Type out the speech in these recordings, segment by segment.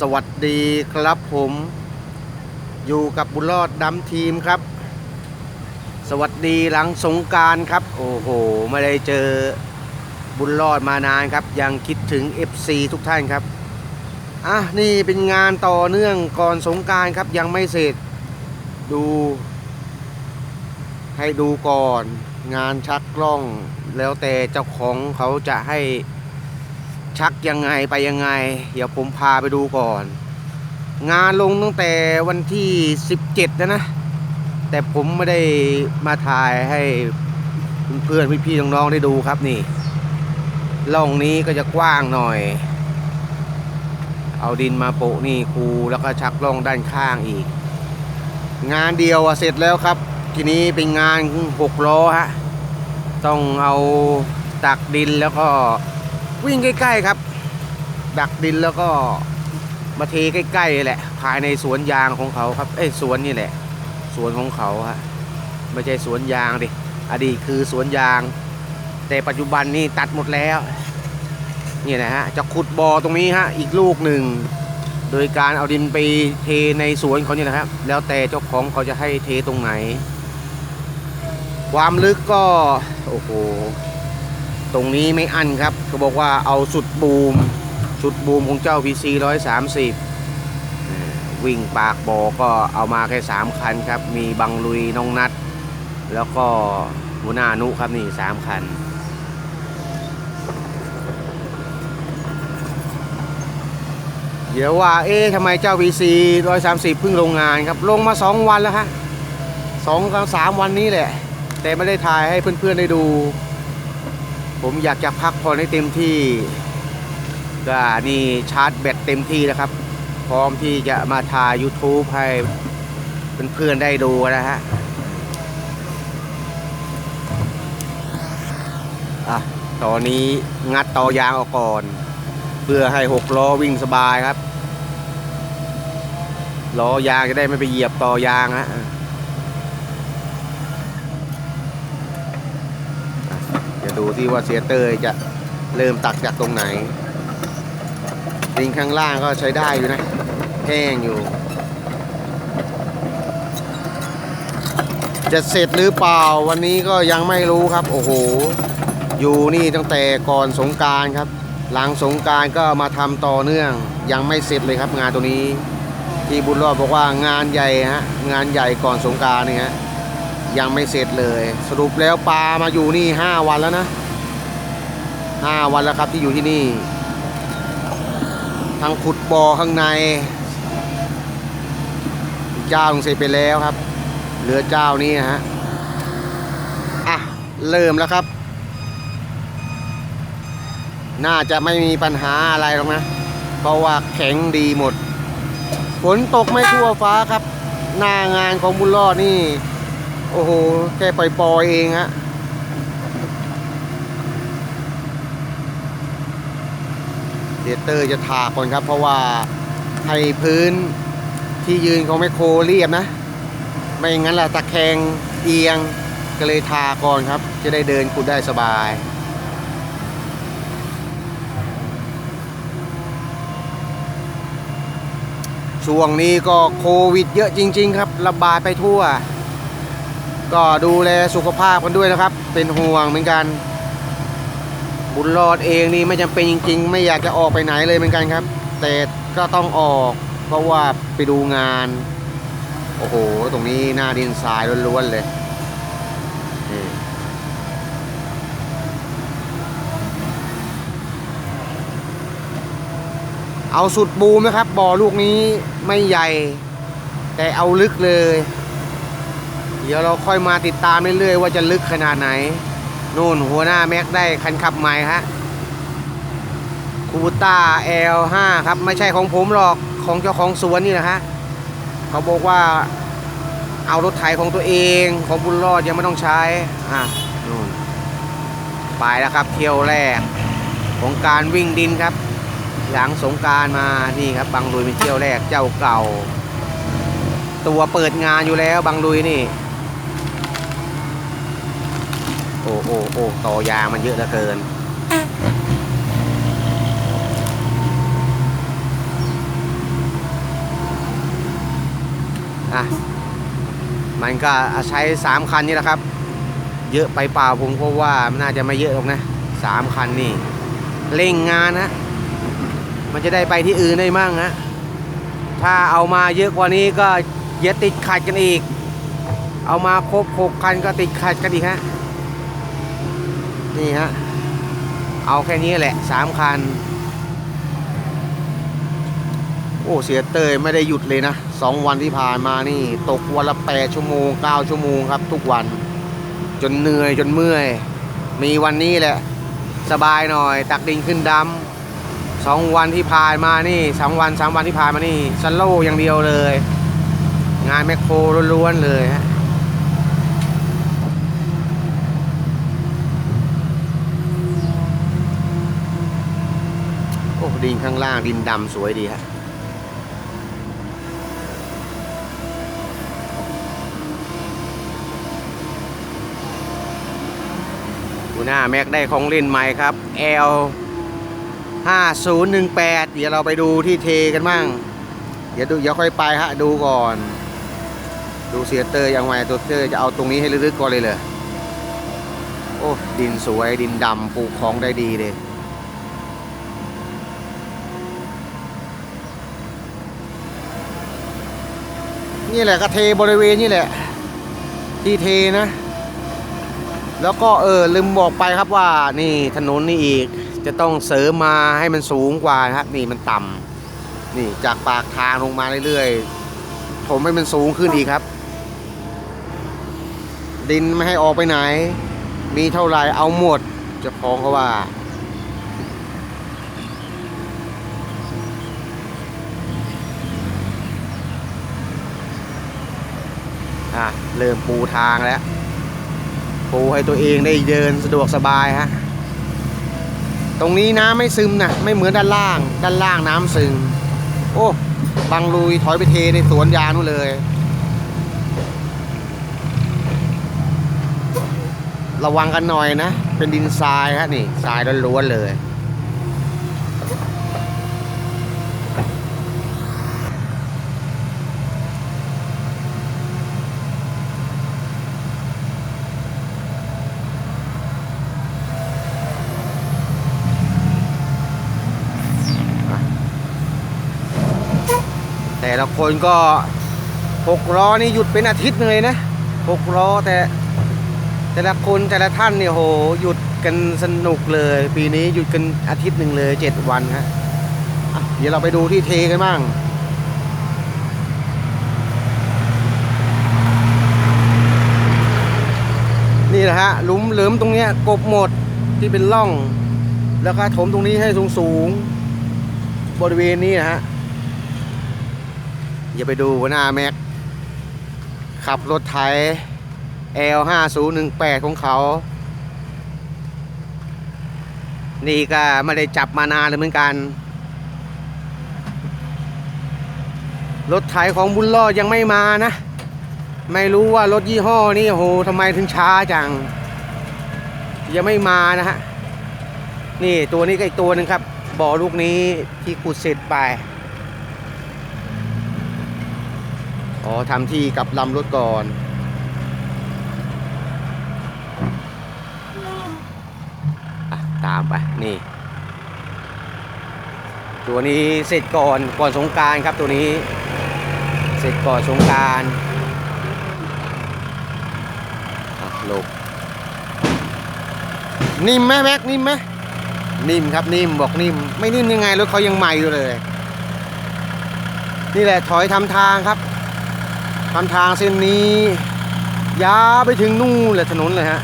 สวัสดีครับผมอยู่กับบุญรอดดำทีมครับ สวัสดีหลังสงการครับ โอ้โห ไม่ได้เจอบุญรอดมานานครับ ยังคิดถึง FC ทุกท่านครับ อะ นี่เป็นงานต่อเนื่องก่อนสงการครับยังไม่เสร็จดู ให้ดูก่อน งานชักกล้อง แล้วแต่เจ้าของเขาจะให้ ชักยังไงไปยังไง เดี๋ยวผมพาไปดูก่อน งานลงตั้งแต่วันที่ 17 นะนะ แต่ผมไม่ได้มาถ่ายให้เพื่อนๆพี่ๆน้องๆได้ดูครับนี่ล่องนี้ก็จะกว้างหน่อย เอาดินมาโปะนี่คูแล้วก็ชักล่องด้านข้างอีก งานเดียวเสร็จแล้วครับ ทีนี้เป็นงานหกล้อฮะ ต้องเอาตักดินแล้วก็ วิ่งใกล้ๆครับ ดักดินแล้วก็มาเทใกล้ๆแหละ ภายในสวนยางของเขาครับ เอ้ยสวนนี่แหละ สวนของเขาฮะไม่ใช่สวนยางดิอดีตคือสวนยาง แต่ปัจจุบันนี่ตัดหมดแล้วนี่นะฮะจะขุดบ่อตรงนี้ฮะอีกลูกหนึ่ง โดยการเอาดินไปเทในสวนเขาเนี่ยนะครับ แล้วแต่เจ้าของเขาจะให้เทตรงไหน ความลึกก็ โอ้โห ตรงนี้ไม่อั้นครับเขาบอกว่าเอาสุดบูมสุดบูมของเจ้า PC 130 วิ่งปากบ่อก็เอามาแค่ 3 คันครับ มีบังลุยน้องนัด แล้วก็หัวหน้านุครับนี่ 3 คันเดี๋ยวว่า เอ๊ะทำไมเจ้า PC 130 เพิ่งลงงานครับ ลงมา 2 วันแล้วฮะสองกับสามวันนี้แหละ แต่ไม่ได้ถ่ายให้เพื่อนๆได้ดู ผมอยากจะพักผ่อนให้เต็มที่ก็นี่ชาร์จแบตเต็มที่แล้วครับ พร้อมที่จะมาถ่าย YouTube ให้เพื่อนๆได้ดูนะฮะอะตอนนี้งัดต่อยางออกก่อน เพื่อให้หกล้อวิ่งสบายครับล้อยางจะได้ไม่ไปเหยียบต่อยางฮะ จะ ดูที่ว่าเสียเตอร์จะเริ่มตักจากตรงไหนดินข้างล่างก็ใช้ได้อยู่นะ แห้งอยู่ จะเสร็จหรือเปล่าวันนี้ก็ยังไม่รู้ครับ โอ้โห อยู่นี่ตั้งแต่ก่อนสงการครับ หลังสงการก็มาทำต่อเนื่อง ยังไม่เสร็จเลยครับงานตัวนี้ ที่บุญรอดบอกว่างานใหญ่ฮะงานใหญ่ก่อนสงการนี่ฮะ ยังไม่เสร็จเลย สรุปแล้วปลามาอยู่นี่ห้าวันแล้วนะห้าวันแล้วครับที่อยู่ที่นี่ทางขุดบ่อข้างใน เจ้าลงเสร็จไปแล้วครับ เหลือเจ้านี้นะฮะอะเริ่มแล้วครับ น่าจะไม่มีปัญหาอะไรหรอกนะ เพราะว่าแข็งดีหมดฝนตกไม่ทั่วฟ้าครับ หน้างานของบุญรอดนี่ โอ้โหแค่ปล่อยเองฮะเดเตอร์จะถากก่อนครับ เพราะว่าให้พื้นที่ยืนของแมคโครเรียบนะ ไม่งั้นล่ะตะแคงเอียงก็เลยทาก่อนครับ จะได้เดินขุดได้สบายช่วงนี้ก็โควิดเยอะจริง ๆ ครับระบาดไปทั่ว ก็ดูแลสุขภาพกันด้วยนะครับ เป็นห่วงเหมือนกัน บุญรอดเองนี่ไม่จำเป็นจริง ๆ ไม่อยากจะออกไปไหนเลยเหมือนกันครับ แต่ก็ต้องออก เพราะว่าไปดูงาน โอ้โห ตรงนี้หน้าดินทรายล้วนๆเลยเอาสุดบูมนะครับบ่อลูกนี้ไม่ใหญ่ แต่เอาลึกเลย เดี๋ยวเราค่อยมาติดตามเรื่อยๆว่าจะลึกขนาดไหน นู่นหัวหน้าแม็กได้คันขับใหม่ฮะคูต้า L5 ครับไม่ใช่ของผมหรอกของเจ้าของสวนนี่นะฮะเขาบอกว่าเอารถไถของตัวเองของบุญรอดยังไม่ต้องใช้อะนู่นไปแล้วครับเที่ยวแรกของการวิ่งดินครับ หลังสงการมานี่ครับบางลุยเป็นเที่ยวแรกเจ้าเก่า ตัวเปิดงานอยู่แล้วบางลุยนี่ โอ้โอ้โอ้ต่อยางมันเยอะเหลือเกิน อะ มันก็ใช้สามคันนี่แหละครับ เยอะไปเปล่าผมก็ว่ามันน่าจะไม่เยอะหรอกนะสามคันนี่เร่งงานนะมันจะได้ไปที่อื่นได้มั่งนะถ้าเอามาเยอะกว่านี้ก็อย่าติดขัดกันอีก เอามาครบหกคันก็ติดขัดกันอีกฮะ นี่ฮะ เอาแค่นี้แหละสามคัน โอ้ เสียเตยไม่ได้หยุดเลยนะสองวันที่ผ่านมานี่ ตกวันละแปดชั่วโมงเก้าชั่วโมงครับ ทุกวัน จนเหนื่อยจนเมื่อย มีวันนี้แหละ สบายหน่อย ตักดินขึ้นดำสองวันที่ผ่านมานี่สองวันสามวันที่ผ่านมานี่สโลอย่างเดียวเลย งานแมคโครล้วนๆเลยฮะ ดินข้างล่างดินดำสวยดีฮะดูหน้าแม็กได้ของเล่นใหม่ครับ L 5018 เดี๋ยวเราไปดูที่เทกันบ้าง เดี๋ยวดูเดี๋ยวค่อยไปฮะ ดูก่อน ดูเสียเตอร์ยังไงตัวเตอร์จะเอาตรงนี้ให้ลึกๆก่อนเลยเลยโอ้ ดินสวยดินดำปลูกของได้ดีเลย นี่แหละก็เทบริเวณนี่แหละ ที่เทนะ แล้วก็เออลืมบอกไปครับว่านี่ถนนนี่อีกจะต้องเสริมมาให้มันสูงกว่านะครับ นี่มันต่ำนี่จากปากทางลงมาเรื่อยๆผมให้มันสูงขึ้นอีกครับ ดินไม่ให้ออกไปไหน มีเท่าไหร่เอาหมดจะพ้องเขาว่า อะ เริ่มปูทางแล้ว ปูให้ตัวเองได้เดินสะดวกสบายฮะ ตรงนี้น้ำไม่ซึมนะไม่เหมือนด้านล่าง ด้านล่างน้ำซึม โอ้บังลุยถอยไปเทในสวนยางนู่นเลย ระวังกันหน่อยนะ เป็นดินทรายฮะนี่ทรายล้วนๆเลย ละคนก็หกล้อนี่หยุดเป็นอาทิตย์เลยนะหกล้อแต่แต่ละคนแต่ละท่านเนี่ยโหหยุดกันสนุกเลย ปีนี้หยุดกันอาทิตย์หนึ่งเลยเจ็ดวันฮะเดี๋ยวเราไปดูที่เทกันบ้างนี่แหละฮะหลุมเหลิมตรงเนี้ยกบหมดที่เป็นร่อง แล้วก็ถมตรงนี้ให้สูงสูงบริเวณนี้นะฮะ อย่าไปดูหน้าแม็ก ขับรถไถ L 5 0 1 8 ของเขา นี่ก็ไม่ได้จับมานานเลยเหมือนกัน รถไถของบุญรอดยังไม่มานะ ไม่รู้ว่ารถยี่ห้อนี้โอ้โหทำไมถึงช้าจัง ยังไม่มานะฮะ นี่ตัวนี้ก็อีกตัวหนึ่งครับบ่อลูกนี้ที่ขุดเสร็จไป อ๋อทำที่กับลำรถก่อนอตามไป นี่ ตัวนี้เสร็จก่อนก่อนสงการครับตัวนี้ เสร็จก่อนสงการลงนิ่มไหมแม็กนิ่มไหมนิ่มครับนิ่มบอกนิ่ม ไม่นิ่มยังไงรถเขายังใหม่อยู่เลย นี่แหละถอยทำทางครับ ทำทางเส้นนี้ ยาไปถึงนู่นเลยถนนเลยฮะ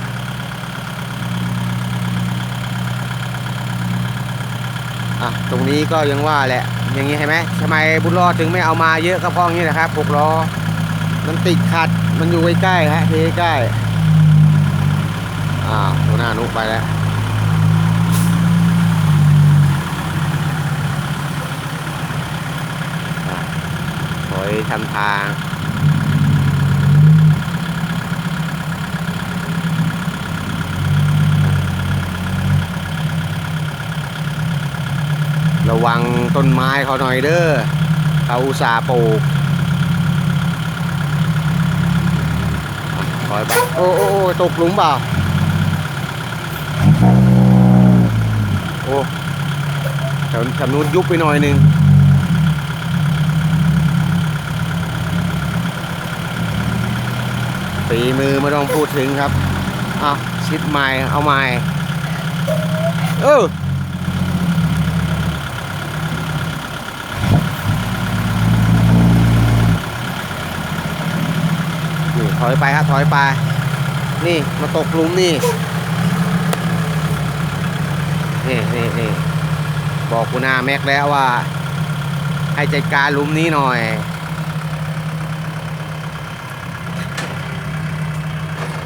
อะตรงนี้ก็ยังว่าแหละ อย่างนี้เห็นไหมทำไมบุญรอดถึงไม่เอามาเยอะก็เพราะอย่างนี้แหละครับหกล้อมันติดขัดมันอยู่ใกล้ๆฮะเทใกล้อ่าหัวหน้านุกไปแล้วถอยทำทาง ระวังต้นไม้เขาหน่อยเด้อเขาอุตส่าห์ปลูกอยไปโอ้โอ้โอ้ตกหลุมเปล่าโอ้แถวแถวนู้นยุบไปหน่อยนึงฝีมือไม่ต้องพูดถึงครับอะชิดไม้เอาไม้เออ ถอยไปครับถอยไป นี่มาตกลุมนี่นี่นี่นี่บอกคุณอาแม็กแล้วว่า ให้จัดการลุมนี้หน่อย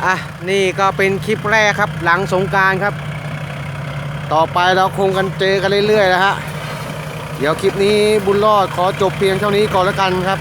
อะนี่ก็เป็นคลิปแรกครับ หลังสงการครับ ต่อไปเราคงกันเจอกันเรื่อยๆนะฮะเดี๋ยวคลิปนี้บุญรอดขอจบเพียงเท่านี้ก่อนแล้วกันครับ